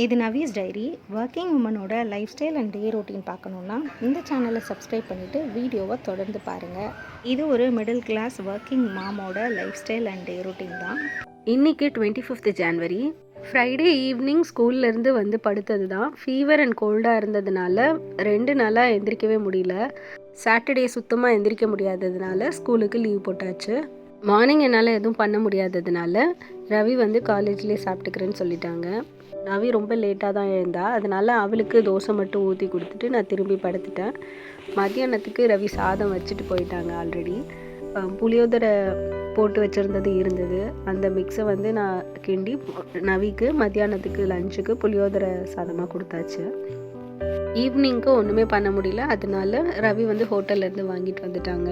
இது Nawaz diary. Working உமனோட life style and day routine பார்க்கணுன்னா இந்த சேனலை சப்ஸ்கிரைப் பண்ணிவிட்டு வீடியோவை தொடர்ந்து பாருங்கள் இது ஒரு மிடில் கிளாஸ் ஒர்க்கிங் மாமோட life style and day routine தான். இன்றைக்கி twenty fifth January Friday evening ஸ்கூல்லேருந்து வந்து படுத்தது தான். ஃபீவர் அண்ட் கோல்டாக இருந்ததுனால ரெண்டு நாளாக எந்திரிக்கவே முடியல. சாட்டர்டே சுத்தமாக எந்திரிக்க முடியாததுனால ஸ்கூலுக்கு லீவ் போட்டாச்சு. மார்னிங் என்னால் எதுவும் பண்ண முடியாததுனால ரவி வந்து காலேஜ்லேயே சாப்பிட்டுக்கிறேன்னு சொல்லிட்டாங்க. நவி ரொம்ப லேட்டாக தான் எழுந்தா. அதனால் அவளுக்கு தோசை மட்டும் ஊற்றி கொடுத்துட்டு நான் திரும்பி படுத்துட்டேன். மத்தியானத்துக்கு ரவி சாதம் வச்சுட்டு போயிட்டாங்க ஆல்ரெடி புளியோதரை போட்டு வச்சுருந்தது இருந்தது. அந்த மிக்ஸை வந்து நான் கிண்டி நவிக்கு மத்தியானத்துக்கு லஞ்சுக்கு புளியோதரை சாதமாக கொடுத்தாச்சு. ஈவினிங்க்கு ஒன்றுமே பண்ண முடியல. அதனால ரவி வந்து ஹோட்டல்லேருந்து வாங்கிட்டு வந்துட்டாங்க.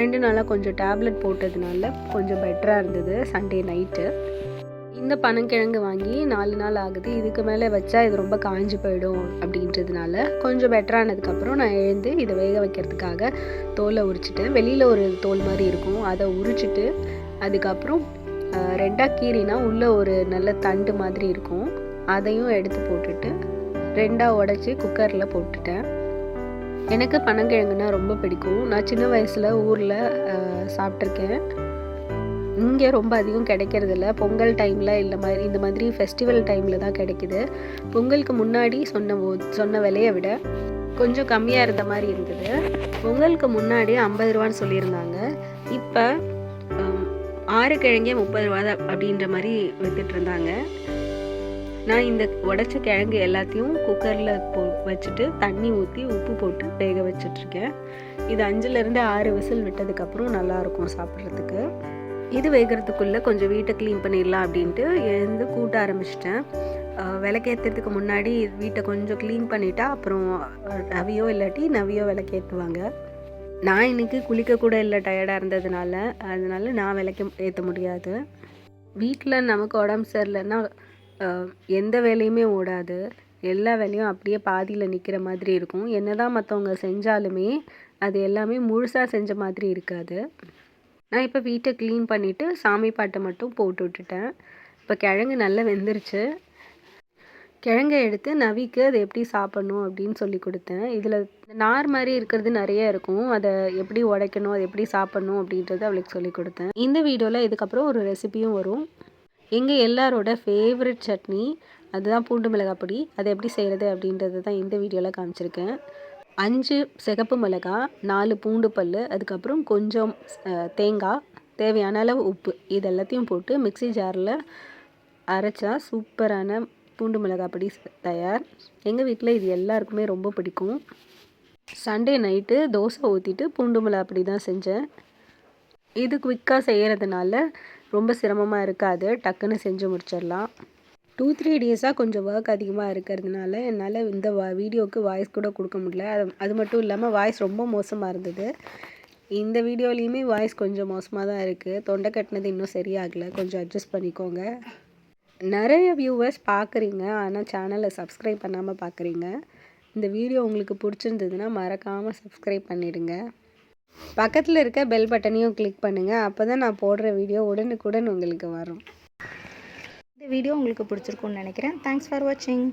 ரெண்டு நாளாக கொஞ்சம் டேப்லெட் போட்டதுனால கொஞ்சம் பெட்டராக இருந்தது சண்டே நைட்டு இந்த பனங்கிழங்கு வாங்கி நாலு நாள் ஆகுது. இதுக்கு மேலே வச்சா இது ரொம்ப காஞ்சி போயிடும் அப்படின்றதுனால கொஞ்சம் பெட்டரானதுக்கப்புறம் நான் எழுந்து இதை வேக வைக்கிறதுக்காக தோலை உரிச்சிட்டேன். வெளியில் ஒரு தோல் மாதிரி இருக்கும். அதை உரிச்சிட்டு அதுக்கப்புறம் ரெண்டாக கீறினா உள்ளே ஒரு நல்ல தண்டு மாதிரி இருக்கும். அதையும் எடுத்து போட்டுட்டு ரெண்டாக உடச்சி குக்கரில் போட்டுட்டேன். எனக்கு பனங்கிழங்குனா ரொம்ப பிடிக்கும். நான் சின்ன வயசில் ஊரில் சாப்பிட்ருக்கேன் இங்கே ரொம்ப அதிகம் கிடைக்கிறதில்ல. பொங்கல் டைமில் இல்லை மாதிரி இந்த மாதிரி ஃபெஸ்டிவல் டைமில் தான் கிடைக்குது. பொங்கலுக்கு முன்னாடி சொன்ன போ- சொன்ன விலையை விட கொஞ்சம் கம்மியாக இருந்த மாதிரி இருந்தது. பொங்கலுக்கு முன்னாடி ஐம்பது ரூபான்னு சொல்லியிருந்தாங்க. இப்போ ஆறு கிழங்கே முப்பது ரூபா தான் அப்படின்ற மாதிரி வித்துட்டு இருந்தாங்க. நான் இந்த உடச்ச கிழங்கு எல்லாத்தையும் குக்கரில் போ வச்சுட்டு தண்ணி ஊற்றி உப்பு போட்டு வேக வச்சிட்ருக்கேன். இது அஞ்சுலேருந்து ஆறு விசில் விட்டதுக்கப்புறம் நல்லாயிருக்கும் சாப்பிட்றதுக்கு. இது வேகிறதுக்குள்ளே கொஞ்சம் வீட்டை க்ளீன் பண்ணிடலாம் அப்படின்ட்டு எழுந்து கூட்ட ஆரம்பிச்சிட்டேன். விளக்கேற்றுறதுக்கு முன்னாடி வீட்டை கொஞ்சம் க்ளீன் பண்ணிட்டா அப்புறம் ரவியோ இல்லாட்டி நவியோ விளக்கேற்றுவாங்க நான் இன்னைக்கு குளிக்க கூட இல்லை டயர்டாக இருந்ததுனால. அதனால நான் விளக்க ஏற்ற முடியாது. வீட்டில் நமக்கு உடம்பு சரியில்லைன்னா எந்த வேலையுமே ஓடாது. எல்லா வேலையும் அப்படியே பாதியில் நிற்கிற மாதிரி இருக்கும். என்னதான் மற்றவங்க செஞ்சாலுமே அது எல்லாமே முழுசாக செஞ்ச மாதிரி இருக்காது. நான் இப்போ வீட்டை க்ளீன் பண்ணிவிட்டு சாமி பாட்டை மட்டும் போட்டு விட்டுட்டேன். இப்போ கிழங்கு நல்லா வெந்துருச்சு. கிழங்கை எடுத்து நவிக்கு அதை எப்படி சாப்பிடணும் அப்படின்னு சொல்லி கொடுத்தேன். இதில் நார் மாதிரி இருக்கிறது நிறைய இருக்கும். அதை எப்படி உடைக்கணும் அதை எப்படி சாப்பிடணும் அப்படின்றத அவளுக்கு சொல்லி கொடுத்தேன். இந்த வீடியோவில் இதுக்கப்புறம் ஒரு ரெசிபியும் வரும். எங்கள் எல்லாரோட ஃபேவரட் சட்னி அதுதான் பூண்டு மிளகாய் பொடி அதை எப்படி செய்கிறது அப்படின்றது தான் இந்த வீடியோவில் காமிச்சிருக்கேன். அஞ்சு சிகப்பு மிளகாய் நாலு பூண்டு பல் அதுக்கப்புறம் கொஞ்சம் தேங்காய் தேவையான அளவு உப்பு. இது எல்லாத்தையும் போட்டு மிக்ஸி ஜாரில் அரைச்சா சூப்பரான பூண்டு மிளகாய் பொடி தயார். எங்கள் வீட்டில் இது எல்லாருக்குமே ரொம்ப பிடிக்கும். சண்டே நைட்டு தோசை ஊற்றிட்டு பூண்டு மிளகாய் பொடி தான் செஞ்சேன். இது குவிக்காக செய்கிறதுனால ரொம்ப சிரமமாக இருக்காது. டக்குன்னு செஞ்சு முடிச்சிடலாம். டூ த்ரீ டேஸாக கொஞ்சம் ஒர்க் அதிகமாக இருக்கிறதுனால என்னால் இந்த வா வீடியோவுக்கு வாய்ஸ் கூட கொடுக்க முடியல. அது அது மட்டும் இல்லாமல் வாய்ஸ் ரொம்ப மோசமாக இருந்தது. இந்த வீடியோலேயுமே வாய்ஸ் கொஞ்சம் மோசமாக தான் இருக்குது தொண்டை கட்டினது இன்னும் சரியாகலை. கொஞ்சம் அட்ஜஸ்ட் பண்ணிக்கோங்க. நிறைய வியூவர்ஸ் பார்க்குறீங்க ஆனால் சேனலை சப்ஸ்கிரைப் பண்ணாமல் பார்க்குறீங்க இந்த வீடியோ உங்களுக்கு பிடிச்சிருந்ததுன்னா மறக்காமல் சப்ஸ்கிரைப் பண்ணிவிடுங்க பக்கத்தில் இருக்க பெல் பட்டனையும் கிளிக் பண்ணுங்கள் அப்போ தான் நான் போடுற வீடியோ உடனுக்குடன் உங்களுக்கு வரும். இந்த வீடியோ உங்களுக்கு பிடிச்சிருக்கும்னு நினைக்கிறேன். தேங்க்ஸ் ஃபார் வாட்சிங்